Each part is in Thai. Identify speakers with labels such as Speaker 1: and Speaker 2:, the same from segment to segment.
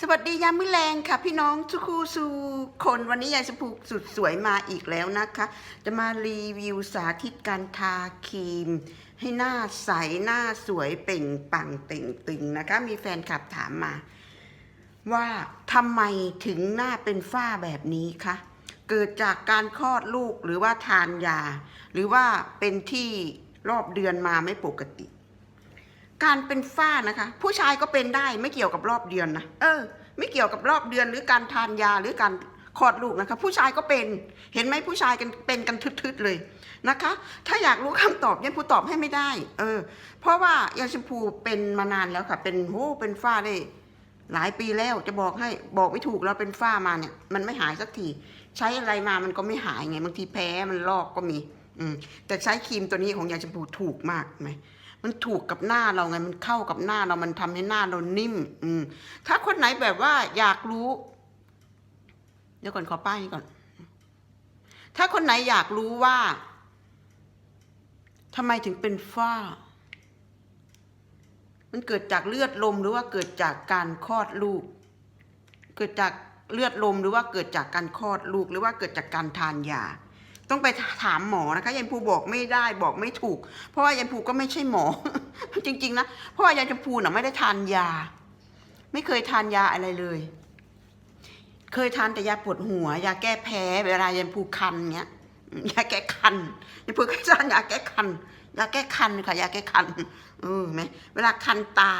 Speaker 1: สวัสดียามมื้อแรงค่ะ พี่น้องทุกคู่สู่คนวันนี้ยายชมพูสุดสวยมาอีกแล้วนะคะ จะมารีวิวสาธิตการทาครีม ให้หน้าใสหน้าสวยเปล่งปังเต่งตึงนะคะ มีแฟนคลับถามมา ว่าทำไมถึงหน้าเป็นฝ้าแบบนี้คะเกิดจากการคลอดลูกหรือว่าทานยา หรือว่าเป็นที่รอบเดือนมาไม่ปกติ การเป็นฝ้านะคะ ผู้ชายก็เป็นได้ไม่เกี่ยวกับรอบเดือนนะเออ ไม่เกี่ยวกับรอบเดือนหรือการทานยาหรือการคลอดลูกนะคะ ผู้ชายก็เป็นเห็นไหมผู้ชายกันเป็นกันทึดๆเลยนะคะ ถ้าอยากรู้คำตอบยังผู้ตอบให้ไม่ได้ เออ เพราะว่ายาชมพูเป็นมานานแล้วค่ะ เป็นโหเป็นฝ้าได้หลายปีแล้วจะบอกให้บอกไม่ถูกแล้วเป็นฝ้ามาเนี่ย มันไม่หายสักที ใช้อะไรมามันก็ไม่หายไงบางทีแพ้มันลอกก็มี อืมแต่ใช้ครีมตัวนี้ของยาชมพูถูกมากไหม มันถูกกับหน้าเราไง มันเข้ากับหน้าเรามันทำให้หน้าเรานิ่ม อืม ถ้าคนไหนแบบว่าอยากรู้ เดี๋ยวก่อนขอป้ายนี้ก่อน ถ้าคนไหนอยากรู้ว่าทำไมถึงเป็นฝ้า มันเกิดจากเลือดลมหรือว่าเกิดจากการคลอดลูก เกิดจากเลือดลมหรือว่าเกิดจากการคลอดลูกหรือว่าเกิดจากการทานยา ต้องไปถามหมอนะคะยันภูบอกไม่ได้บอกไม่ถูก เพราะว่ายันภูก็ไม่ใช่หมอ จริง ๆ นะ เพราะว่ายันภูน่ะไม่ได้ทานยา ไม่เคยทานยาอะไรเลย เคยทานแต่ยาปวดหัว ยาแก้แพ้ เวลายันภูคันเงี้ยยาแก้คันยันภูเคยทานยาแก้คันยาแก้คันค่ะยาแก้คันเออไหมเวลาคันตา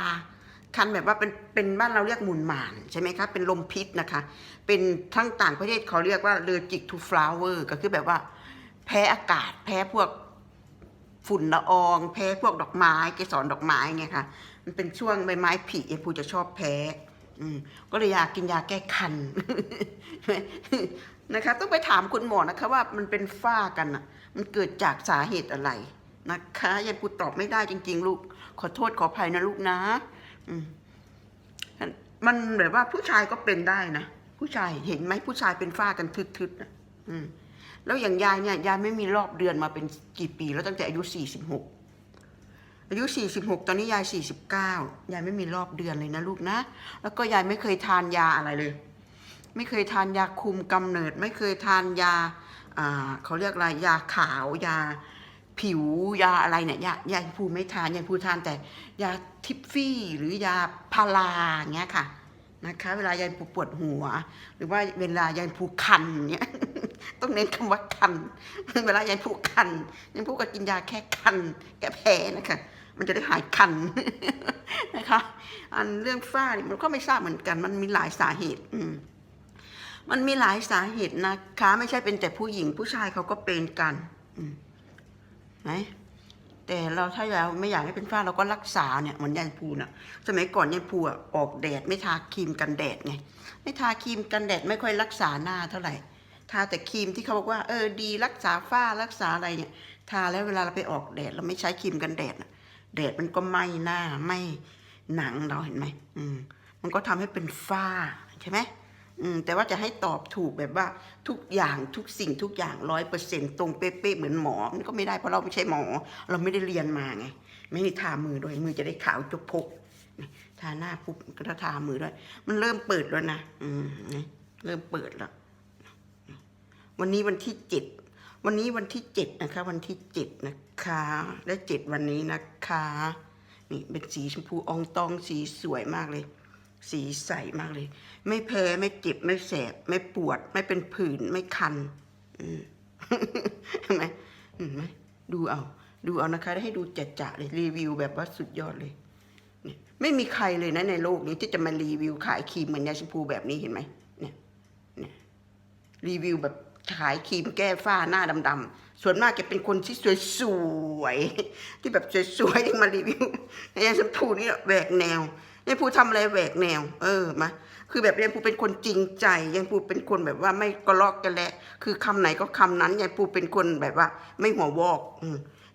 Speaker 1: คันแบบว่าเป็นเป็นบ้านเราเรียกหมุนหมานใช่ไหมคะเป็นลมพิษนะคะ เป็นทั้งต่างประเทศเขาเรียกว่าเลอจิกทูฟลาวเวอร์ก็คือแบบว่า แพ้อากาศ แพ้พวกฝุ่นละออง แพ้พวกดอกไม้เกสรดอกไม้ไงค่ะมันเป็นช่วงใบไม้ผลิเอ็มพูจะชอบแพ้ก็เลยอยากกินยาแก้คันนะคะ ต้องไปถามคุณหมอนะคะ ว่ามันเป็นฝ้ากันอะ มันเกิดจากสาเหตุอะไรนะคะยายปูตอบไม่ได้จริง ๆ ลูก ขอโทษขออภัยนะลูกนะมมันแบบว่าผู้ชายก็เป็นได้นะผู้ชายเห็นไหมผู้ชายเป็นฝ้ากันทึดๆนะอืม แล้วอย่างยายเนี่ยยายไม่มีรอบเดือนมาเป็นกี่ปี แล้วตั้งแต่อายุสี่สิบหกอายุสี่สิบหกตอนนี้ยายสี่สิบเก้ายายไม่มีรอบเดือนเลยนะลูกนะ แล้วก็ยายไม่เคยทานยาอะไรเลย ไม่เคยทานยาคุมกำเนิด ไม่เคยทานยาเขาเรียกอะไร ยาขาวยาผิวยาอะไรเนี่ย ยายาภูไม่ทาน ยายภูทานแต่ยาทิฟฟี่หรือยาพาราเงี้ยค่ะ นะคะ เวลายายภูปวดหัว หรือว่าเวลายายภูคันเนี่ยต้องเน้นคำว่าคัน เวลายายภูคันยายภูก็กินยาแค่คัน แก้แพ้นะคะมันจะได้หายคันนะคะ อันเรื่องฝ้านี่มันก็ไม่ทราบเหมือนกัน มันมีหลายสาเหตุ อืมันมีหลายสาเหตุนะคะ ไม่ใช่เป็นแต่ผู้หญิงผู้ชายเขาก็เป็นกัน อืมไหน แต่เราถ้าเราไม่อยากให้เป็นฝ้าเราก็รักษาเนี่ยเหมือนยันพูน่ะ สมัยก่อนยันพูอะออกแดดไม่ทาครีมกันแดดไงไม่ทาครีมกันแดดไม่ค่อยรักษาหน้าเท่าไหร่ทาแต่ครีมที่เขาบอกว่าเออดีรักษาฝ้ารักษาอะไรเนี่ย ทาแล้วเวลาเราไปออกแดด เราไม่ใช้ครีมกันแดดน่ะแดดมันก็ไหม้หน้าไหม้หนังเราเห็นไหมอืมมันก็ทำให้เป็นฝ้าใช่ไหม อืมแต่ว่าจะให้ตอบถูกแบบว่าทุกอย่างทุกสิ่งทุกอย่างร้อยเปอร์เซ็นตรงเป๊ะๆเหมือนหมอมันก็ไม่ได้เพราะเราไม่ใช่หมอ เราไม่ได้เรียนมาไง ไม่ได้ทามือด้วยมือจะได้ขาวจุกพกทาหน้าปุ๊บก็ทามือด้วย มันเริ่มเปิดแล้วนะอืมนี่เริ่มเปิดแล้ว วันนี้วันที่เจ็ดวันนี้วันที่เจ็ดนะคะ วันที่เจ็ดนะคะ และเจ็ดวันนี้นะคะนี่เป็นสีชมพูอองตองสีสวยมากเลย สีใสมากเลย ไม่แพ้ไม่เจ็บไม่แสบ ไม่ปวด ไม่เป็นผื่นไม่คันเห็นไหมเห็นไหมดูเอา ดูเอานะคะได้ให้ดูจัดจะเลยรีวิวแบบว่าสุดยอดเลยเนี่ยไม่มีใครเลยนะในโลกนี้ที่จะมารีวิวขายครีมเหมือนยาชมพูแบบนี้เห็นไหมเนี่ยเนี่ยรีวิวแบบขายครีมแก้ฝ้าหน้าดำๆส่วนมากจะเป็นคนที่สวยๆที่แบบสวยๆที่มารีวิวยายชมพูนี่แหวกแนว ยายพูทำอะไรแหวกแนว เออมาคือแบบยายพูเป็นคนจริงใจยายพูเป็นคนแบบว่าไม่กระลอกกระแหละคือคำไหนก็คำนั้นยายพูเป็นคนแบบว่า ไม่หัววอกอื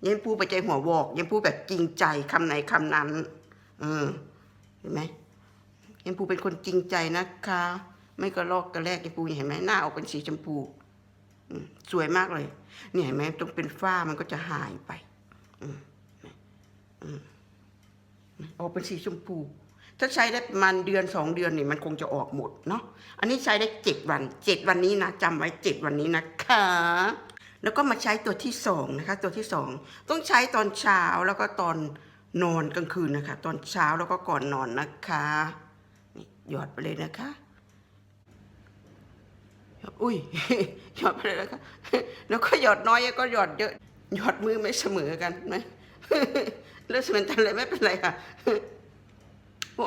Speaker 1: ยายพูไปใจหัววอกยายพูแบบจริงใจคำไหนคำนั้นเออเห็นไหมยายปูเป็นคนจริงใจนะคะ ไม่กระลอกกระแลกยายปูเห็นไหมหน้าออกเป็นสีชมพูสวยมากเลยเนี่ยเห็นไหมตรงเป็นฝ้ามันก็จะหายไปออกเป็นสีชมพู ถ้าใช้ได้ประมาณเดือนสองเดือนนี่มันคงจะออกหมดเนาะอันนี้ใช้ได้เจ็ดวันเจ็ดวันนี้นะจำไว้เจ็ดวันนี้นะคะแล้วก็มาใช้ตัวที่สองนะคะ ตัวที่สองต้องใช้ตอนเช้าแล้วก็ตอนนอนกลางคืนนะคะ ตอนเช้าแล้วก็ก่อนนอนนะคะนี่หยอดไปเลยนะคะอุ้ยหยอดไปเลยนะคะแล้วก็หยอดน้อยก็หยอดเยอะหยอดมือไม่เสมอกันไหมเลือดเป็นอะไรไม่เป็นไรค่ะ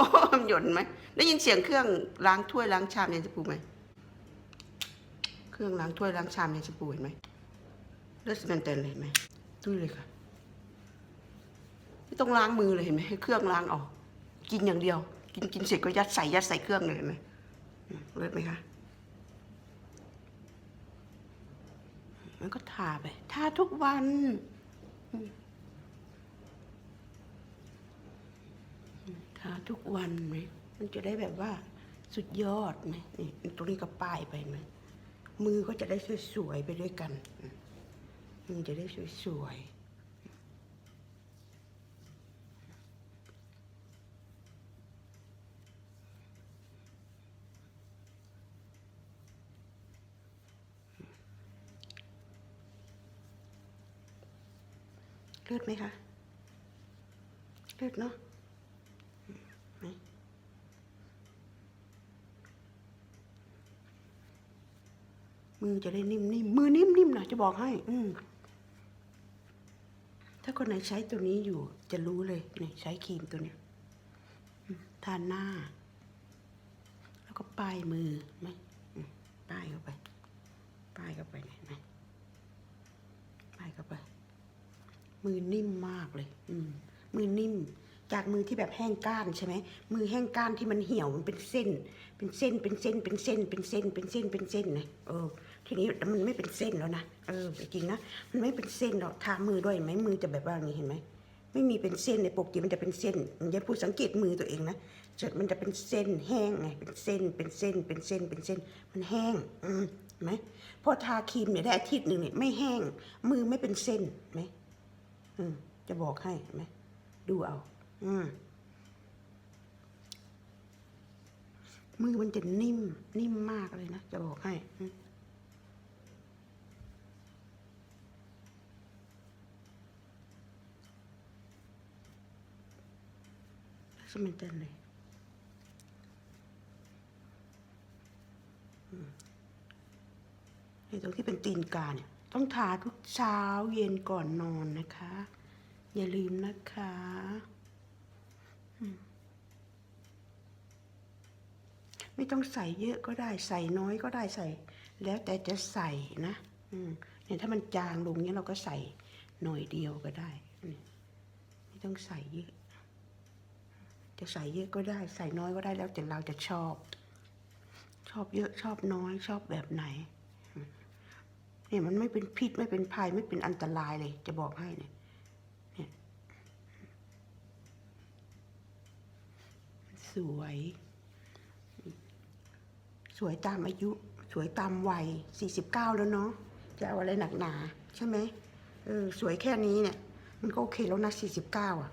Speaker 1: อ้มันหยดไหมได้ยินเสียงเครื่องล้างถ้วยล้างชามเย็นสปูไหมเครื่องล้างถ้วยล้างชามเย็นสปูเห็นไหมเลือดเป็นเตนเลยเห็นไหมตุ้ยเลยค่ะไม่ต้องล้างมือเลยเห็นไหมให้เครื่องล้างออก กินอย่างเดียว กินกินเสร็จก็ยัดใส่ยัดใส่เครื่องเลยเห็นไหมเลือดไหมคะมันก็ทาไปทาทุกวันอืมอืม ทุกวันไหมมันจะได้แบบว่าสุดยอดไหมนี่ตรงนี้ก็ป้ายไปไหมมือก็จะได้สวยๆไปด้วยกันมมือจะได้สวยๆเลือดไหมคะ เลือดเนาะอืมไหม มือจะได้นิ่มๆมือนิ่มๆนะจะบอกให้ อืถ้าคนไหนใช้ตัวนี้อยู่ จะรู้เลยนี่ใช้ครีมตัวเนี้ยทานหน้า แล้วก็ป้ายมือไหมป้ายเข้าไป ป้ายเข้าไปเห็นไหมป้ายเข้าไป มือนิ่มมากเลย อืม มือนิ่ม จากมือที่แบบแห้งก้านใช่ไหมมือแห้งก้านที่มันเหี่ยวมันเป็นเส้น เป็นเส้นเป็นเส้นเป็นเส้นเป็นเส้นเป็นเส้นเป็นเส้นนะเออทีนี้มันไม่เป็นเส้นแล้วนะเออจริงนะมันไม่เป็นเส้นหรอกทามือด้วยไหมมือจะแบบว่าอย่างนี้เห็นไหมไม่มีเป็นเส้นในปกติมันจะเป็นเส้นอย่าพูดสังเกตมือตัวเองนะจะมันจะเป็นเส้นแห้งไงเป็นเส้นเป็นเส้นเป็นเส้นเป็นเส้น มันแห้งอืมไหมพอทาครีมเนี่ยได้อาทิตย์หนึ่งเนี่ยไม่แห้ง มือไม่เป็นเส้นไหมอืมจะบอกให้เห็นไหมดูเอา อืม มือมันจะนิ่ม นิ่มมากเลยนะ จะบอกให้สมันเต้นเลยอืมไอ้ตรงที่เป็นตีนกาเนี่ย ต้องทาทุกเช้าเย็นก่อนนอนนะคะ อย่าลืมนะคะ ไม่ต้องใส่เยอะก็ได้ใส่น้อยก็ได้ใส่ แล้วแต่จะใส่นะเนี่ยถ้ามันจางลงเนี่ยเราก็ใส่หน่อยเดียวก็ได้นไม่ต้องใส่เยอะ จะใส่เยอะก็ได้ ใส่น้อยก็ได้แล้วแต่เราจะชอบ ชอบเยอะชอบน้อยชอบแบบไหนเนี่ยมันไม่เป็นพิษไม่เป็นภัยไม่เป็นอันตรายเลย จะบอกให้เนี่ยเนี่ยสวย วยตามอายุ สวยตามวัย 49 แล้วเนาะจะเอาอะไรหนักหนา ใช่ไหมเออสวยแค่นี้เนี่ย มันก็โอเคแล้วนะ 49 อะ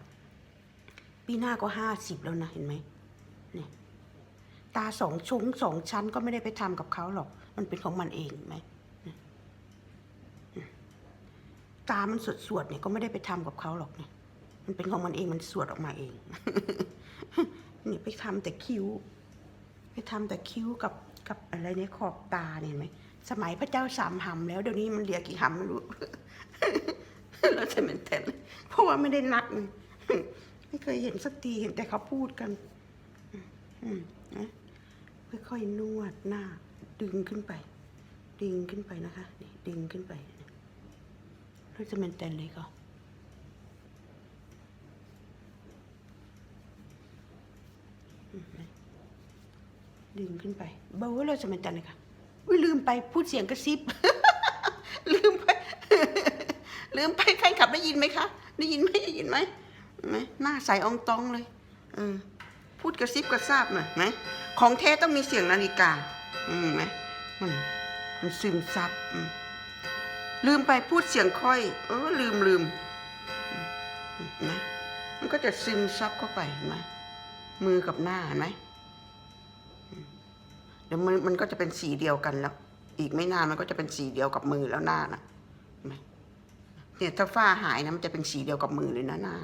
Speaker 1: ปีหน้าก็ 50 แล้วนะ เห็นไหมเนี่ยตาสองชุ้งสองชั้นก็ไม่ได้ไปทำกับเขาหรอก มันเป็นของมันเองเห็นไหมตามันสวดสวดเนี่ยก็ไม่ได้ไปทำกับเขาหรอกเนี่ย มันเป็นของมันเองมันสวดออกมาเองเนี่ยไปทำแต่คิ้ว ไปทำแต่คิ้วกับ กับอะไรเนี่ยขอบตาเนี่ยไหมสมัยพระเจ้าสามหำแล้วเดี๋ยวนี้มันเหลือกี่หำไม่รู้เราจะเป็นเต็นเพราะว่าไม่ได้นัดไงไม่เคยเห็นสักทีเห็นแต่เขาพูดกันอืมนะค่อยๆนวดหน้า ดึงขึ้นไป ดึงขึ้นไปนะคะนี่ดึงขึ้นไปเราจะเป็นเต็นเลยก็ ดึงขึ้นไป เบาเราจะเป็นเต็นเลยค่ะอุ้ยลืมไปพูดเสียงกระซิบ ลืมไป ลืมไปใครขับได้ยินไหมคะ ได้ยินไหมได้ยินไหมเห็นไหมหน้าใสอองตองเลยเออพูดกระซิบกระซาบหน่อยไหมของแท้ต้องมีเสียงนาฬิกา อืมไหมมันมันซึมซับอืมลืมไปพูดเสียงค่อย เออลืมลืมอืมเห็นไหมมันก็จะซึมซับเข้าไปเห็นไหมอืมือกับหน้าเห็นไหมอืมเดี๋ยวมันมันก็จะเป็นสีเดียวกันแล้ว อีกไม่นานมันก็จะเป็นสีเดียวกับมือแล้วหน้านะเนี่ยถ้าฝ้าหายนะมันจะเป็นสีเดียวกับมือเลยนะหน้า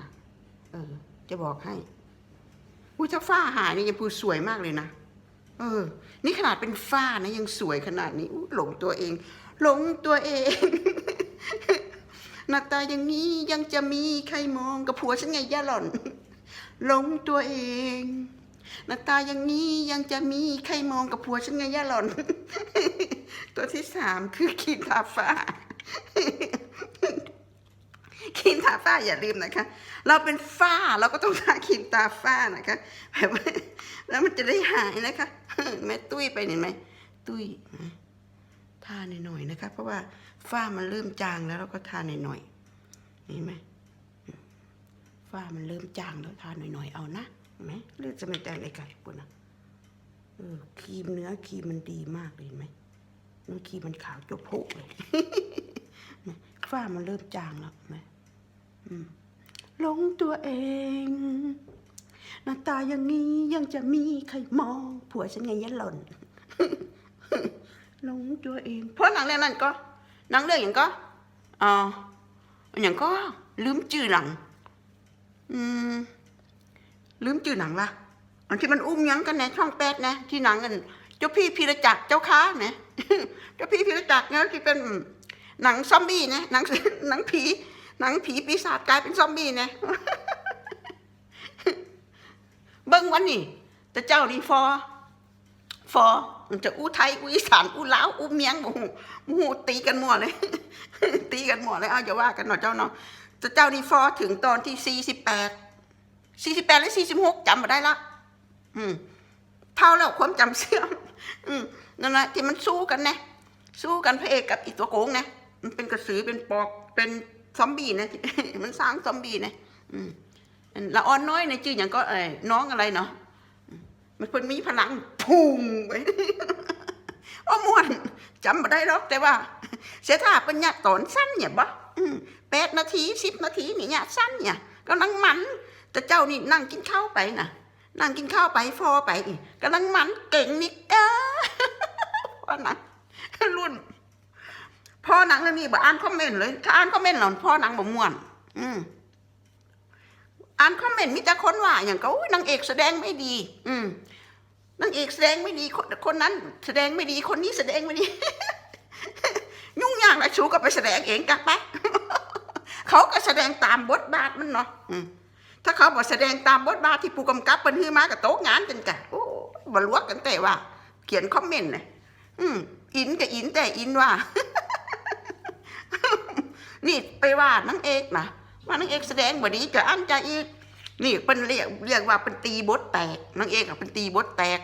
Speaker 1: เออ จะบอกให้อุ้ยถ้าฝ้าหายนี่ยังพูสวยมากเลยนะเออ นี่ขนาดเป็นฝ้านะยังสวยขนาดนี้หลงตัวเอง หลงตัวเองหน้าตาอย่างนี้ยังจะมีใครมองกับผัวฉันไงย่าหล่อนหลงตัวเอง หน้าตาอย่างนี้ยังจะมีใครมองกับผัวฉันไงย่าหล่อน ตัวที่สามคือขีดทาฟ้าครีมทาฝ้าอย่าลืมนะคะ เราเป็นฝ้าเราก็ต้องทาครีมตาฝ้านะคะแบบว่าแล้วมันจะได้หายนะคะแม่ตุ้ยไปเห็นไหมตุ้ยทาหน่อยๆนะคะ เพราะว่าฝ้ามันเริ่มจางแล้วเราก็ทาหน่อยๆเห็นไหมฝ้ามันเริ่มจางแล้วทาหน่อยๆเอานะ ไหมเลือดจะไม่แต่งอะไรกันปุ่นนะเออครีมเนื้อครีมมันดีมากเลยเห็นไหมเนื้อครีมมันขาวจบโพกเลยฝ้ามันเริ่มจางแล้วไหมหลงตัวเองหน้าตาอย่างนี้ยังจะมีใครมอง ผัวฉันไงยันหล่นหลงตัวเองเพราะหนังเรื่องนั้นก็หนังเรื่องอย่างก็อ่าอย่างก็ลืมชื่อหนัง อืม ลืมชื่อหนังละอันที่มันอุ้มยังกันในช่องแปดนะที่หนังกัน เจ้าพี่พีรจักรเจ้าค้าเนี่ยเจ้าพี่พีรจักรเนี่ยที่เป็นหนังซอมบี้นะหนังหนังผีหนังผีปีศาจกลายเป็นซอมบี้นะเบิ้งวันนี้แต่เจ้านี่ฟอฟอมันจะอู้ไทยอู้อีสานอู้ลาวอู้เมียงหมูมูตีกันหมดเลย ตีกันหมดเลยเอาอย่าว่ากันหน่อยเจ้าเนาะแต่เจ้านี่ฟอถึงตอนที่สี่สิบแปด สี่สิบแปดหรือสี่สิบหกจำมาได้ละ อืมเท่าแล้วความจำเสื่อม อืมนั่นแหละที่มันสู้กันนะสู้กันพระเอกกับอีตัวโกงนะมันเป็นกระสือเป็นปอบเป็นซอมบี้นะมันสร้างซอมบี้นะอืมละอ่อนน้อยในชื่ออย่างก็เอ้น้องอะไรเนาะมันเพิ่นมีพลังพุ่งไปอ้อมวนจำมาได้หรอกแต่ว่า เสียท่าเป็นเนี่ยตอนสั้นเนี่ยบ่อืมแปดนาทีสิบนาทีนี่เนี่ยสั้นเนี่ยก็นั่งมัน แต่เจ้านี่นั่งกินข้าวไปนะนั่งกินข้าวไปฟอไปกกำลังมันเก่งนี่เออพ่อนังรุ่นพ่อหนังเรื่องนี้บ่อ่านคอมเมนต์เลยถ้าอ่านคอมเมนต์หล่อนพ่อหนังบ่ม่วน อืมอ่านคอมเมนต์มีแต่คนว่าอย่างก็อุ๊ยนางเอกแสดงไม่ดี อืมนางเอกแสดงไม่ดีคนคนนั้น แสดงไม่ดีคนนี้แสดงไม่ดี ยุ่งยากและชูก็ไปแสดงเองกันไปเขาก็แสดงตามบทบาทมันเนาะอืม ถ้าเขาบอกแสดงตามบทบาทที่ผู้กำกับเป็นฮือมากับโต๊ะงานกันกะโอ้บลวกกันแต่ว่า เขียนคอมเมนต์เลยอืมอินกับอินแต่อินว่า นี่ไปว่านางเอกนะว่านางเอกแสดงบ่ดีจะอันใจอีก นี่เป็นเรียกเรียกว่าเป็นตีบทแตกนางเอกอะเป็นตีบทแตก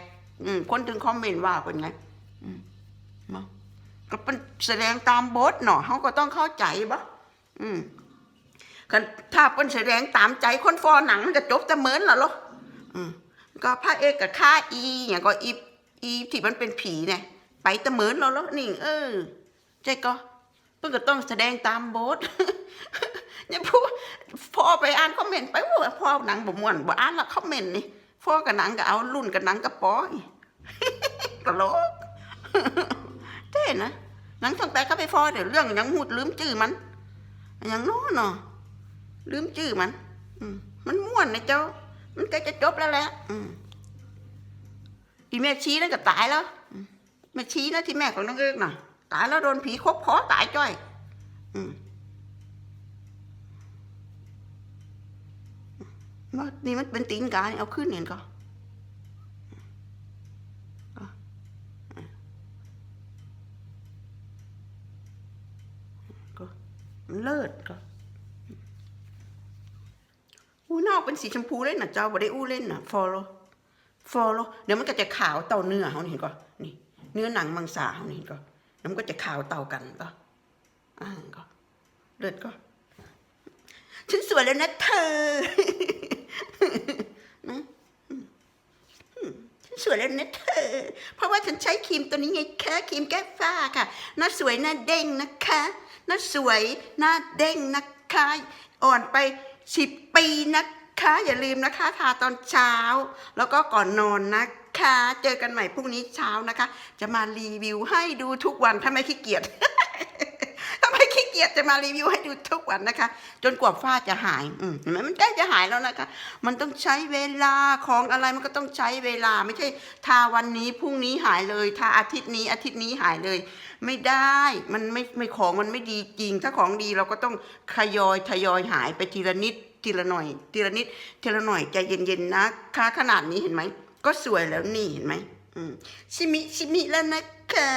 Speaker 1: อืมคนถึงคอมเมนต์ว่าเป็นไง อืมมาก็เป็นแสดงตามบทเนาะเขาก็ต้องเข้าใจบ่อืม คันถ้าเป็นแสดงตามใจคนฟอหนังมันจะจบจะเหมือนเหรอลูกอืมก็พระเอกกับข้าอีอย่างก็อีอีที่มันเป็นผีเนี่ยไปตะเหมือนเราแล้วนี่เออใจก็เพิ่งก็ต้องแสดงตามบทอย่าพูดพอไปอ่านคอมเมนต์ไปว่าพ่อหนังบ่ม่วนบ่อ่านละคอมเมนต์นี่พ่อกับหนังก็เอารุ่นกับหนังกับปอยตลกเท่นะหนังตั้งแต่เขาไปฟอเดี๋ยวเรื่องยังหูดลืมชื่อมันอย่างโน้นเนาะ ลืมชื่อมัน อืมมันม่วนนะเจ้า มันใกล้จะจบแล้วแหละอืมอีแม่ชี้นั่นก็ตายแล้วอแม่ชี้นะที่แม่ของน้องเอิกน่ะ ตายแล้วโดนผีคบคอตายจ้อย อืมนี่มันเป็นตีนกาเอาขึ้นเนี่ยก็ก็ก็มันเลิศก็ อู้นอกเป็นสีชมพูเล่นนะเจ้าบ่ได้อู้เล่นนะฟอลโลฟอลโลเดี๋ยวมันก็จะขาวเต่าเนื้อเขาเห็นก็นี่ เนื้อหนังมังสาเขาเห็นก็แล้วมันก็จะขาวเต่ากันก็อ่าก็เลือดก็ฉันสวยแล้วนะเธอนะฉันสวยแล้วนะเธอ เพราะว่าฉันใช้ครีมตัวนี้ไงคะครีมแก้ฝ้าค่ะหน้าสวยหน้าเด้งนะคะหน้าสวยหน้าเด้งนะคะ อ่อนไป สิบปีนะคะ อย่าลืมนะคะ ทาตอนเช้า แล้วก็ก่อนนอนนะคะ เจอกันใหม่พรุ่งนี้เช้านะคะ จะมารีวิวให้ดูทุกวันถ้าไม่ขี้เกียจ เกียจจะมารีวิวให้ดูทุกวันนะคะ จนกว่าฝ้าจะหายอืมเห็นไหมมันใกล้จะหายแล้วนะคะ มันต้องใช้เวลาของอะไรมันก็ต้องใช้เวลาไม่ใช่ ทาวันนี้พรุ่งนี้หายเลย ทาอาทิตย์นี้อาทิตย์นี้หายเลย ไม่ได้มันไม่ไม่ของมันไม่ดีจริง ถ้าของดีเราก็ต้องทยอยทยอยหายไปทีละนิดทีละหน่อยทีละนิดทีละหน่อยใจเย็นๆนะคะขนาดนี้เห็นไหมก็สวยแล้วนี่เห็นไหมอืมชิมิชิมิแล้วนะคะ